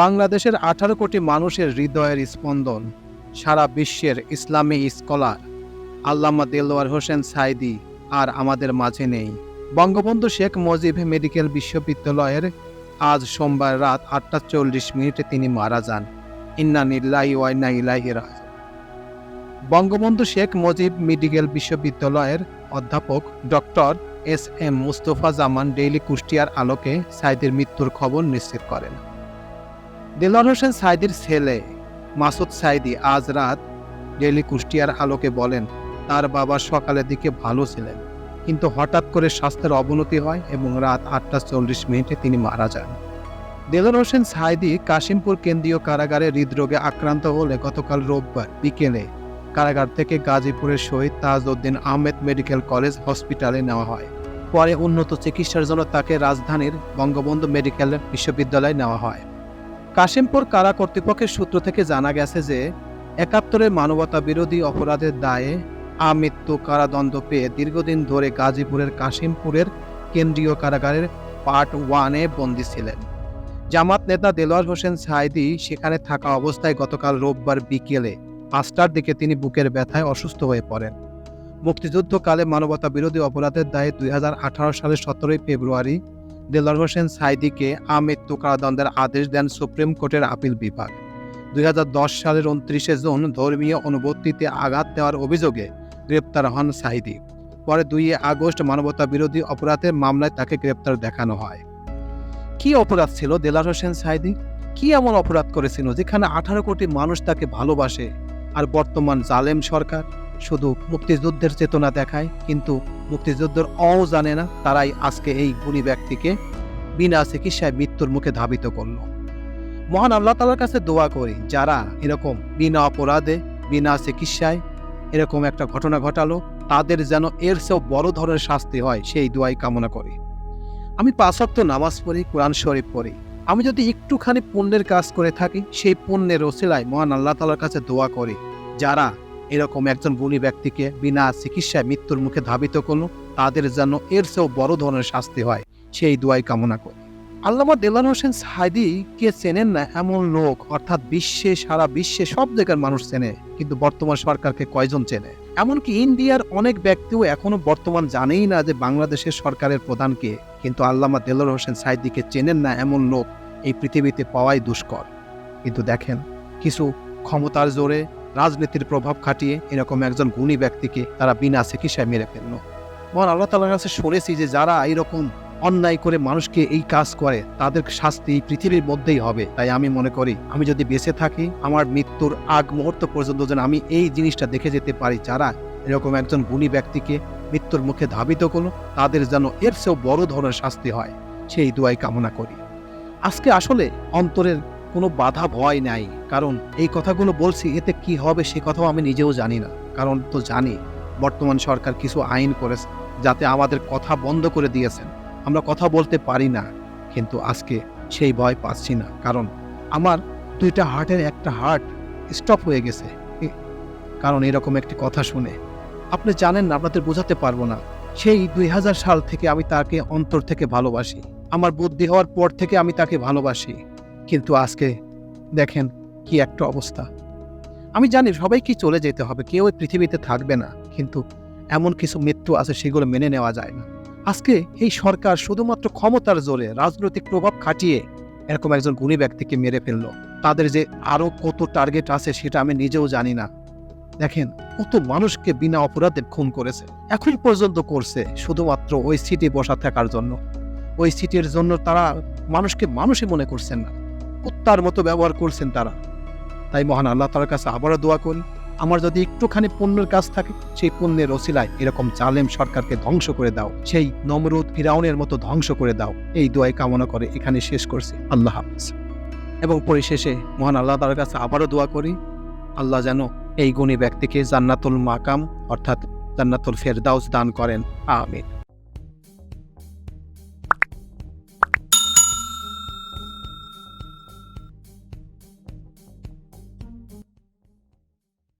বাংলাদেশের আঠারো কোটি মানুষের হৃদয়ের স্পন্দন। সারা বিশ্বের ইসলামী স্কলার, আল্লামা দেলোয়ার হোসেন সাইদি আর আমাদের মাঝে নেই। বঙ্গবন্ধু শেখ মুজিব মেডিকেল বিশ্ববিদ্যালয়ের আজ সোমবার রাত আটটা চল্লিশ মিনিটে তিনি মারা যান। ইন্না নিল্লাহি ওয়াইনা ইলাহি বঙ্গবন্ধু শেখ মুজিব মেডিকেল বিশ্ববিদ্যালয়ের অধ্যাপক doctor S M Mustafa Zaman daily কুষ্টিয়ার আলোকে সাইদের মৃত্যুর খবর নিশ্চিত করেন। দেলোয়ার হোসেন সাইদির ছেলে মাসুদ সাইদি আজ রাত ডেলি কুষ্টিয়ার আলোকে বলেন, তার বাবা সকালের দিকে ভালো ছিলেন, কিন্তু হঠাৎ করে স্বাস্থ্যের অবনতি হয় এবং রাত আটটা চল্লিশ মিনিটে তিনি মারা যান। দেলোয়ার হোসেন সাইদি কাশিমপুর কেন্দ্রীয় কারাগারে হৃদরোগে আক্রান্ত হলে গতকাল রোববার বিকেলে কারাগার থেকে গাজীপুরের শহীদ তাজউদ্দিন আহমেদ মেডিকেল কলেজ হসপিটালে নেওয়া হয়। পরে উন্নত চিকিৎসার জন্য তাকে রাজধানীর বঙ্গবন্ধু মেডিকেল বিশ্ববিদ্যালয়ে নেওয়া হয়। কাশিমপুর কারা কর্তৃপক্ষের সূত্র থেকে জানা গেছে যে একাত্তরের মানবতা বিরোধী অপরাধের দায়ে আমৃত্যু কারাদণ্ড পেয়ে দীর্ঘদিন ধরে গাজীপুরের কাশিমপুরের কেন্দ্রীয় কারাগারের পার্ট ওয়ানে বন্দী ছিলেন। জামাত নেতা দেলোয়ার হোসেন সাইদি সেখানে থাকা অবস্থায় গতকাল রোববার বিকেলে পাঁচটার দিকে তিনি বুকের ব্যথায় অসুস্থ হয়ে পড়েন। মুক্তিযুদ্ধকালে মানবতা বিরোধী অপরাধের দায়ে দুই হাজার আঠারো সালের সতেরোই ফেব্রুয়ারি দেলোয়ার হোসেন সাইদিকে আমৃত্যু কারাদণ্ডের আদেশ দেন সুপ্রিম কোর্টের আপিল বিভাগ। দুই হাজার দশ সালের উনত্রিশে জুন ধর্মীয় অনুভূতিতে আঘাত দেওয়ার অভিযোগে গ্রেপ্তার হন সাইদি। পরে দুই আগস্ট মানবতা বিরোধী অপরাধের মামলায় তাকে গ্রেপ্তার দেখানো হয়। কি অপরাধ ছিল দেলার হোসেন সাইদি? কি এমন অপরাধ করেছিল যেখানে আঠারো কোটি মানুষ তাকে ভালোবাসে আর বর্তমান জালেম সরকার শুধু মুক্তিযুদ্ধের চেতনা দেখায়, কিন্তু মুক্তিযুদ্ধের অও জানে না, তারাই আজকে এই গুণী ব্যক্তিকে বিনা চিকিৎসায় মৃত্যুর মুখে ধাবিত করল। মহান আল্লাহ তালার কাছে দোয়া করি, যারা এরকম বিনা অপরাধে, বিনা চিকিৎসায় এরকম একটা ঘটনা ঘটালো, তাদের যেন এর চেয়েও বড় ধরনের শাস্তি হয়, সেই দোয়াই কামনা করি। আমি পাঁচক্ত নামাজ পড়ি, কোরআন শরীফ পড়ি। আমি যদি একটুখানি পুণ্যের কাজ করে থাকি, সেই পুণ্যের ওসিলায় মহান আল্লাহ তালার কাছে দোয়া করি, যারা এরকম একজন গুণী ব্যক্তিকে বিনা চিকিৎসায় মৃত্যুর মুখে ধাবিত করল, তাদের যেন এর চেয়েও বড় ধরনের শাস্তি হয়, সেই দোয়াই কামনা করি। আল্লামা দেলান হোসেন সাইদি কে চেনেন না এমন লোক, অর্থাৎ বিশ্বে, সারা বিশ্বে সব জায়গার মানুষ চেনে, কিন্তু বর্তমান সরকারকে কয়জন চেনে? এমনকি ইন্ডিয়ার অনেক ব্যক্তিও এখনও বর্তমান জানেই না যে বাংলাদেশের সরকারের প্রধানকে কিন্তু আল্লামা দেলোর হোসেন সাইদিকে চেনেন না এমন লোক এই পৃথিবীতে পাওয়াই দুষ্কর। কিন্তু দেখেন, কিছু ক্ষমতার জোরে রাজনীতির প্রভাব খাটিয়ে এরকম একজন গুণী ব্যক্তিকে তারা বিনা চিকিৎসায় মেরে ফেলল। মহান আল্লাহ তালার কাছে শুনেছি যে যারা এইরকম অন্যায় করে মানুষকে এই কাজ করে, তাদের শাস্তি পৃথিবীর মধ্যেই হবে। তাই আমি মনে করি, আমি যদি বেঁচে থাকি, আমার মৃত্যুর আগ মুহূর্ত পর্যন্ত যেন আমি এই জিনিসটা দেখে যেতে পারি, যারা এরকম একজন গুণী ব্যক্তিকে মৃত্যুর মুখে ধাবিত করল, তাদের যেন এর চেয়েও বড় ধরনের শাস্তি হয়। সেই দুয়াই কামনা করি। আজকে আসলে অন্তরের কোনো বাধা ভয় নাই। কারণ এই কথাগুলো বলছি, এতে কি হবে সে কথাও আমি নিজেও জানি না। কারণ তো জানি, বর্তমান সরকার কিছু আইন করেছে যাতে আমাদের কথা বন্ধ করে দিয়েছেন। আমরা কথা বলতে পারি না, কিন্তু আজকে সেই ভয় পাচ্ছি না। কারণ আমার দুইটা হার্টের একটা হার্ট স্টপ হয়ে গেছে। কারণ এরকম একটি কথা শুনে। আপনি জানেন না, আপনাদের বোঝাতে পারব না। সেই দুই হাজার সাল থেকে আমি তাকে অন্তর থেকে ভালোবাসি। আমার বুদ্ধি হওয়ার পর থেকে আমি তাকে ভালোবাসি। কিন্তু আজকে দেখেন কি একটা অবস্থা। আমি জানি সবাইকে চলে যেতে হবে, কেউ পৃথিবীতে থাকবে না, কিন্তু এমন কিছু মৃত্যু আছে সেগুলো মেনে নেওয়া যায় না। আজকে এই সরকার শুধুমাত্র ক্ষমতার জোরে রাজনৈতিক প্রভাব খাটিয়ে এরকম একজন গুণী ব্যক্তিকে মেরে ফেলল। তাদের যে আরও কত টার্গেট আছে সেটা আমি নিজেও জানি না। দেখেন, কত মানুষকে বিনা অপরাধে খুন করেছে। এখন পর্যন্ত করছে শুধুমাত্র ওই সিটে বসা থাকার জন্য। ওই সিটের জন্য তারা মানুষকে মানুষই মনে করছেন না। কুত্তার মতো ব্যবহার করছেন তারা। তাই মহান আল্লাহ তালার কাছে আবারও দোয়া করি, আমার যদি একটুখানি পুণ্যের কাজ থাকে, সেই পুণ্যের ওসিলায় এরকম জালেম সরকারকে ধ্বংস করে দাও, সেই নমরুদ ফিরাউনের মতো ধ্বংস করে দাও। এই দোয়াই কামনা করে এখানে শেষ করছি। আল্লাহ হাফিজ। এবং পরিশেষে মহান আল্লাহ তালার কাছে আবারও দোয়া করি, আল্লাহ যেন এই গুণী ব্যক্তিকে জান্নাতুল মাকাম অর্থাৎ জান্নাতুল ফেরদাউস দান করেন। আমিন।